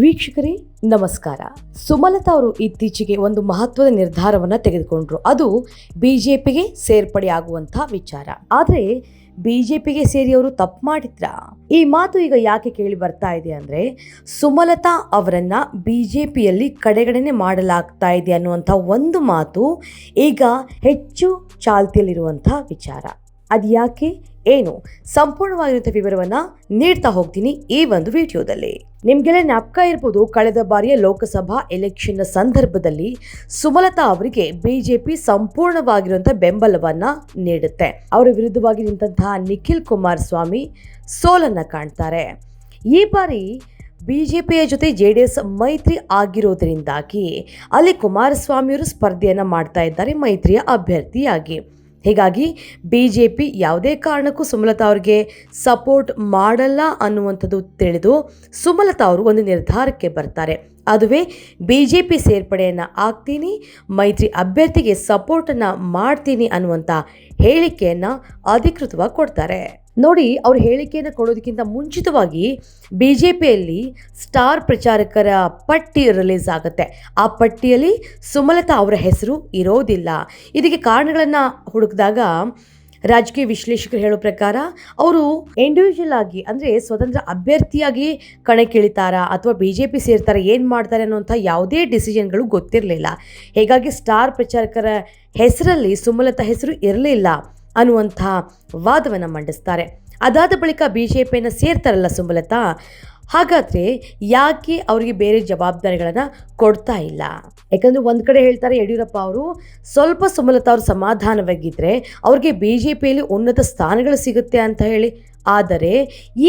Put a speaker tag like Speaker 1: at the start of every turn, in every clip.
Speaker 1: ವೀಕ್ಷಕರೇ, ನಮಸ್ಕಾರ. ಸುಮಲತಾ ಅವರು ಇತ್ತೀಚೆಗೆ ಒಂದು ಮಹತ್ವದ ನಿರ್ಧಾರವನ್ನ ತೆಗೆದುಕೊಂಡ್ರು. ಅದು ಬಿಜೆಪಿಗೆ ಸೇರ್ಪಡೆಯಾಗುವಂತಹ ವಿಚಾರ. ಆದರೆ, ಬಿಜೆಪಿಗೆ ಸೇರಿ ಅವರು ತಪ್ಪು ಮಾಡಿದ್ರ? ಈ ಮಾತು ಈಗ ಯಾಕೆ ಕೇಳಿ ಬರ್ತಾ ಇದೆ ಅಂದ್ರೆ, ಸುಮಲತಾ ಅವರನ್ನ ಬಿಜೆಪಿಯಲ್ಲಿ ಕಡೆಗಣನೆ ಮಾಡಲಾಗ್ತಾ ಇದೆ ಅನ್ನುವಂಥ ಒಂದು ಮಾತು ಈಗ ಹೆಚ್ಚು ಚಾಲ್ತಿಯಲ್ಲಿರುವಂಥ ವಿಚಾರ. ಅದು ಯಾಕೆ ಏನು? ಸಂಪೂರ್ಣವಾಗಿರುವಂಥ ವಿವರವನ್ನ ನೀಡ್ತಾ ಹೋಗ್ತೀನಿ ಈ ಒಂದು ವಿಡಿಯೋದಲ್ಲಿ. ನಿಮಗೆಲ್ಲ ಜ್ಞಾಪಕ ಇರ್ಬೋದು, ಕಳೆದ ಬಾರಿಯ ಲೋಕಸಭಾ ಎಲೆಕ್ಷನ್ನ ಸಂದರ್ಭದಲ್ಲಿ ಸುಮಲತಾ ಅವರಿಗೆ ಬಿಜೆಪಿ ಸಂಪೂರ್ಣವಾಗಿರುವಂಥ ಬೆಂಬಲವನ್ನ ನೀಡುತ್ತೆ. ಅವರ ವಿರುದ್ಧವಾಗಿ ನಿಂತಹ ನಿಖಿಲ್ ಕುಮಾರಸ್ವಾಮಿ ಸೋಲನ್ನ ಕಾಣ್ತಾರೆ. ಈ ಬಾರಿ ಬಿಜೆಪಿಯ ಜೊತೆ ಜೆ ಡಿ ಎಸ್ ಮೈತ್ರಿ ಆಗಿರೋದ್ರಿಂದಾಗಿ ಅಲ್ಲಿ ಕುಮಾರಸ್ವಾಮಿಯವರು ಸ್ಪರ್ಧೆಯನ್ನು ಮಾಡ್ತಾ ಇದ್ದಾರೆ ಮೈತ್ರಿಯ ಅಭ್ಯರ್ಥಿಯಾಗಿ. ಹೀಗಾಗಿ ಬಿ ಜೆ ಪಿ ಯಾವುದೇ ಕಾರಣಕ್ಕೂ ಸುಮಲತಾ ಅವ್ರಿಗೆ ಸಪೋರ್ಟ್ ಮಾಡಲ್ಲ ಅನ್ನುವಂಥದ್ದು ತಿಳಿದು ಸುಮಲತಾ ಅವರು ಒಂದು ನಿರ್ಧಾರಕ್ಕೆ ಬರ್ತಾರೆ. ಅದುವೇ ಬಿ ಜೆ ಪಿ ಸೇರ್ಪಡೆಯನ್ನು ಆಗ್ತೀನಿ, ಮೈತ್ರಿ ಅಭ್ಯರ್ಥಿಗೆ ಸಪೋರ್ಟನ್ನು ಮಾಡ್ತೀನಿ ಅನ್ನುವಂಥ ಹೇಳಿಕೆಯನ್ನು ಅಧಿಕೃತವಾಗಿ ಕೊಡ್ತಾರೆ. ನೋಡಿ, ಅವ್ರ ಹೇಳಿಕೆಯನ್ನು ಕೊಡೋದಕ್ಕಿಂತ ಮುಂಚಿತವಾಗಿ ಬಿ ಜೆ ಪಿಯಲ್ಲಿ ಸ್ಟಾರ್ ಪ್ರಚಾರಕರ ಪಟ್ಟಿ ರಿಲೀಸ್ ಆಗುತ್ತೆ. ಆ ಪಟ್ಟಿಯಲ್ಲಿ ಸುಮಲತಾ ಅವರ ಹೆಸರು ಇರೋದಿಲ್ಲ. ಇದಕ್ಕೆ ಕಾರಣಗಳನ್ನು ಹುಡುಕಿದಾಗ ರಾಜಕೀಯ ವಿಶ್ಲೇಷಕರು ಹೇಳೋ ಪ್ರಕಾರ ಅವರು ಇಂಡಿವಿಜುವಲ್ ಆಗಿ, ಅಂದರೆ ಸ್ವತಂತ್ರ ಅಭ್ಯರ್ಥಿಯಾಗಿ ಕಣಕ್ಕಿಳಿತಾರಾ ಅಥವಾ ಬಿ ಜೆ ಪಿ ಸೇರ್ತಾರೆ, ಏನು ಮಾಡ್ತಾರೆ ಅನ್ನೋಂಥ ಯಾವುದೇ ಡಿಸಿಷನ್ಗಳು ಗೊತ್ತಿರಲಿಲ್ಲ. ಹೀಗಾಗಿ ಸ್ಟಾರ್ ಪ್ರಚಾರಕರ ಹೆಸರಲ್ಲಿ ಸುಮಲತಾ ಹೆಸರು ಇರಲಿಲ್ಲ. ಅನ್ನುವಂಥ ವಾದವನ್ನು ಮಂಡಿಸ್ತಾರೆ. ಅದಾದ ಬಳಿಕ ಬಿ ಜೆ ಪಿಯನ್ನು ಸೇರ್ತಾರಲ್ಲ ಸುಮಲತಾ, ಹಾಗಾದರೆ ಯಾಕೆ ಅವರಿಗೆ ಬೇರೆ ಜವಾಬ್ದಾರಿಗಳನ್ನು ಕೊಡ್ತಾ ಇಲ್ಲ? ಯಾಕಂದರೆ ಒಂದು ಕಡೆ ಹೇಳ್ತಾರೆ, ಯಡಿಯೂರಪ್ಪ ಅವರು ಸ್ವಲ್ಪ ಸುಮಲತಾ ಅವರು ಸಮಾಧಾನವಾಗಿದ್ದರೆ ಅವ್ರಿಗೆ ಬಿ ಜೆ ಪಿಯಲ್ಲಿ ಉನ್ನತ ಸ್ಥಾನಗಳು ಸಿಗುತ್ತೆ ಅಂತ ಹೇಳಿ. ಆದರೆ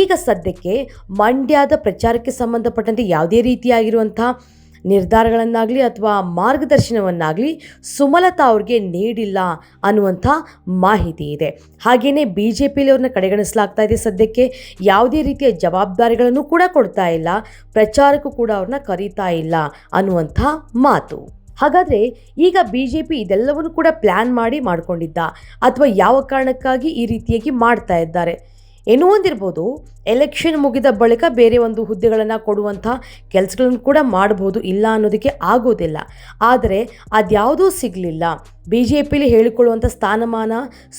Speaker 1: ಈಗ ಸದ್ಯಕ್ಕೆ ಮಂಡ್ಯದ ಪ್ರಚಾರಕ್ಕೆ ಸಂಬಂಧಪಟ್ಟಂತೆ ಯಾವುದೇ ರೀತಿಯಾಗಿರುವಂಥ ನಿರ್ಧಾರಗಳನ್ನಾಗಲಿ ಅಥವಾ ಮಾರ್ಗದರ್ಶನವನ್ನಾಗಲಿ ಸುಮಲತಾ ಅವ್ರಿಗೆ ನೀಡಿಲ್ಲ ಅನ್ನುವಂಥ ಮಾಹಿತಿ ಇದೆ. ಹಾಗೆಯೇ ಬಿ ಜೆ ಪಿಲಿ ಅವ್ರನ್ನ ಕಡೆಗಣಿಸಲಾಗ್ತಾ ಇದೆ ಸದ್ಯಕ್ಕೆ. ಯಾವುದೇ ರೀತಿಯ ಜವಾಬ್ದಾರಿಗಳನ್ನು ಕೂಡ ಕೊಡ್ತಾ ಇಲ್ಲ. ಪ್ರಚಾರಕ್ಕೂ ಕೂಡ ಅವ್ರನ್ನ ಕರೀತಾ ಇಲ್ಲ ಅನ್ನುವಂಥ ಮಾತು. ಹಾಗಾದರೆ ಈಗ ಬಿ ಜೆ ಪಿ ಇದೆಲ್ಲವನ್ನು ಕೂಡ ಪ್ಲ್ಯಾನ್ ಮಾಡಿ ಮಾಡಿಕೊಂಡಿದ್ದ ಅಥವಾ ಯಾವ ಕಾರಣಕ್ಕಾಗಿ ಈ ರೀತಿಯಾಗಿ ಮಾಡ್ತಾ ಇದ್ದಾರೆ? ಏನೋ ಒಂದಿರ್ಬೋದು ಎಲೆಕ್ಷನ್ ಮುಗಿದ ಬಳಿಕ ಬೇರೆ ಒಂದು ಹುದ್ದೆಗಳನ್ನು ಕೊಡುವಂಥ ಕೆಲಸಗಳನ್ನು ಕೂಡ ಮಾಡ್ಬೋದು, ಇಲ್ಲ ಅನ್ನೋದಕ್ಕೆ ಆಗೋದಿಲ್ಲ. ಆದರೆ ಅದ್ಯಾವುದೂ ಸಿಗಲಿಲ್ಲ. ಬಿ ಜೆ ಪಿಲಿ ಹೇಳಿಕೊಳ್ಳುವಂಥ ಸ್ಥಾನಮಾನ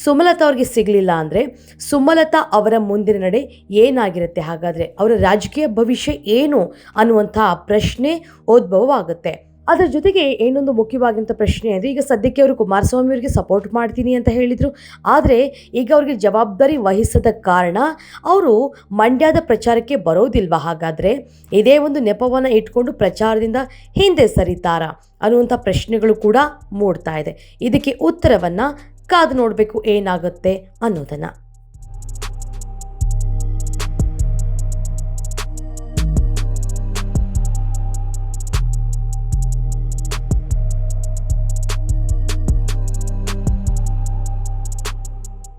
Speaker 1: ಸುಮಲತಾ ಅವ್ರಿಗೆ ಸಿಗಲಿಲ್ಲ ಅಂದರೆ ಸುಮಲತಾ ಅವರ ಮುಂದಿನ ನಡೆ ಏನಾಗಿರುತ್ತೆ? ಹಾಗಾದರೆ ಅವರ ರಾಜಕೀಯ ಭವಿಷ್ಯ ಏನು ಅನ್ನುವಂಥ ಪ್ರಶ್ನೆ ಉದ್ಭವವಾಗುತ್ತೆ. ಅದರ ಜೊತೆಗೆ ಏನೊಂದು ಮುಖ್ಯವಾಗಿಂಥ ಪ್ರಶ್ನೆ ಅಂದರೆ ಈಗ ಸದ್ಯಕ್ಕೆ ಅವರು ಕುಮಾರಸ್ವಾಮಿ ಅವರಿಗೆ ಸಪೋರ್ಟ್ ಮಾಡ್ತೀನಿ ಅಂತ ಹೇಳಿದರು. ಆದರೆ ಈಗ ಅವರಿಗೆ ಜವಾಬ್ದಾರಿ ವಹಿಸದ ಕಾರಣ ಅವರು ಮಂಡ್ಯದ ಪ್ರಚಾರಕ್ಕೆ ಬರೋದಿಲ್ವಾ? ಹಾಗಾದರೆ ಇದೇ ಒಂದು ನೆಪವನ್ನು ಇಟ್ಕೊಂಡು ಪ್ರಚಾರದಿಂದ ಹಿಂದೆ ಸರಿತಾರಾ ಅನ್ನುವಂಥ ಪ್ರಶ್ನೆಗಳು ಕೂಡ ಮೂಡ್ತಾ ಇದೆ. ಇದಕ್ಕೆ ಉತ್ತರವನ್ನು ಕಾದು ನೋಡಬೇಕು ಏನಾಗುತ್ತೆ ಅನ್ನೋದನ್ನು.